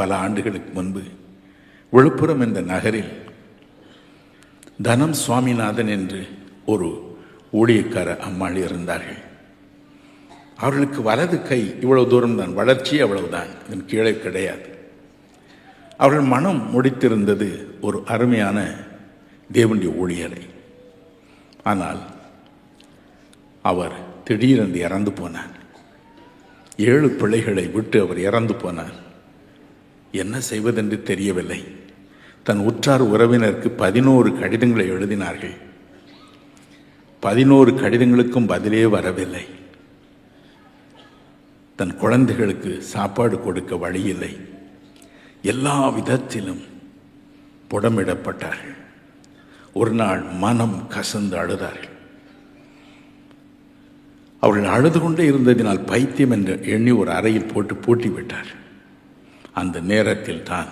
பல ஆண்டுகளுக்கு முன்பு விழுப்புரம் என்ற நகரில் தனம் சுவாமிநாதன் என்று ஒரு ஊழியக்கார அம்மாள் இருந்தார்கள். அவர்களுக்கு வலது கை இவ்வளவு தூரம் தான் வளர்ச்சி அவ்வளவுதான் இதன் கீழே கிடையாது. அவர்கள் மனம் முடித்திருந்தது ஒரு அருமையான தேவனுடைய ஊழியரை. ஆனால் அவர் திடீரென்று இறந்து போனார். ஏழு பிள்ளைகளை விட்டு அவர் இறந்து போனார். என்ன செய்வதென்று தெரியவில்லை. தன் உற்றார் உறவினருக்கு பதினோரு கடிதங்களை எழுதினார்கள். பதினோரு கடிதங்களுக்கும் பதிலே வரவில்லை. தன் குழந்தைகளுக்கு சாப்பாடு கொடுக்க வழியில்லை. எல்லா விதத்திலும் புடமிடப்பட்டார்கள். ஒரு நாள் மனம் கசந்து அழுதார்கள். அவர்கள் அழுது கொண்டே இருந்ததினால் பைத்தியம் என்று எண்ணி ஒரு அறையில் போட்டு பூட்டி விட்டார் அந்த நேரத்தில் தான்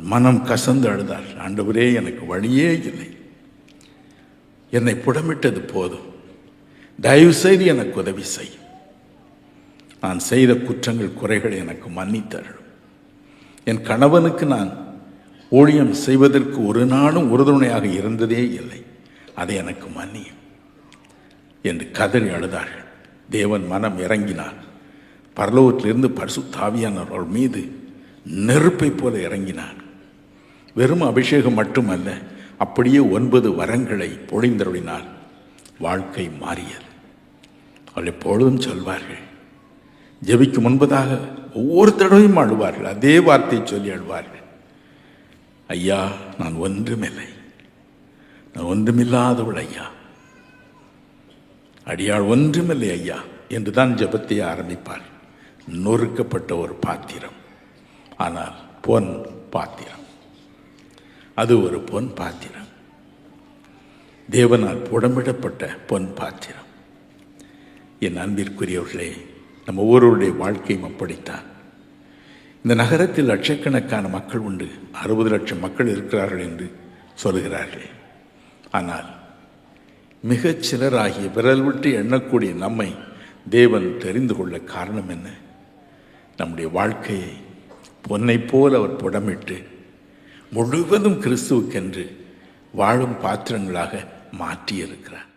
மனம் கசந்து அழுதார் ஆண்டவரே எனக்கு வழியே இல்லை. என்னை புடமிட்டது போதும். தயவு செய்து எனக்கு உதவி செய். நான் செய்த குற்றங்கள் குறைகளை எனக்கு மன்னித்தருளும் என் கணவனுக்கு நான் ஊழியம் செய்வதற்கு ஒரு நாளும் உறுதுணையாக இருந்ததே இல்லை. அதை எனக்கு மன்னியும். என்று கதறி அழுதார்கள் தேவன் மனம் இறங்கினான். பரலோகத்திலிருந்து பரிசு தாவியானவர்கள் மீது நெருப்பை போல இறங்கினார். வெறும் அபிஷேகம் மட்டுமல்ல அப்படியே ஒன்பது வரங்களை பொழிந்தருளினார். வாழ்க்கை மாறியது. அவள் எப்பொழுதும் சொல்வார்கள் ஜெபிக்கு முன்பதாக ஒவ்வொரு தடவையும் அழுவார்கள் அதே வார்த்தையை சொல்லி அழுவார்கள். ஐயா நான் ஒன்றுமில்லை. நான் ஒன்றுமில்லாதவள் ஐயா. அடியாள் ஒன்றுமில்லை ஐயா என்றுதான் ஜபத்தை ஆரம்பிப்பார் நொறுக்கப்பட்ட ஒரு பாத்திரம். ஆனால் பொன் பாத்திரம். அது ஒரு பொன் பாத்திரம். தேவனால் புடமிடப்பட்ட பொன் பாத்திரம். என் அன்பிற்குரியவர்களே நம்ம ஒவ்வொருவருடைய வாழ்க்கையும் அப்படித்தான். இந்த நகரத்தில் லட்சக்கணக்கான மக்கள் உண்டு. அறுபது லட்சம் மக்கள் இருக்கிறார்கள் என்று சொல்கிறார்கள் ஆனால் மிகச் சிலராகிய விரல் விட்டு எண்ணக்கூடிய நம்மை தேவன் தெரிந்து கொள்ள காரணம் என்ன? நம்முடைய வாழ்க்கையை பொன்னைப் போல் அவர் புடமிட்டு முழுவதும் கிறிஸ்துவுக்கென்று வாழும் பாத்திரங்களாக மாற்றியிருக்கிறார்.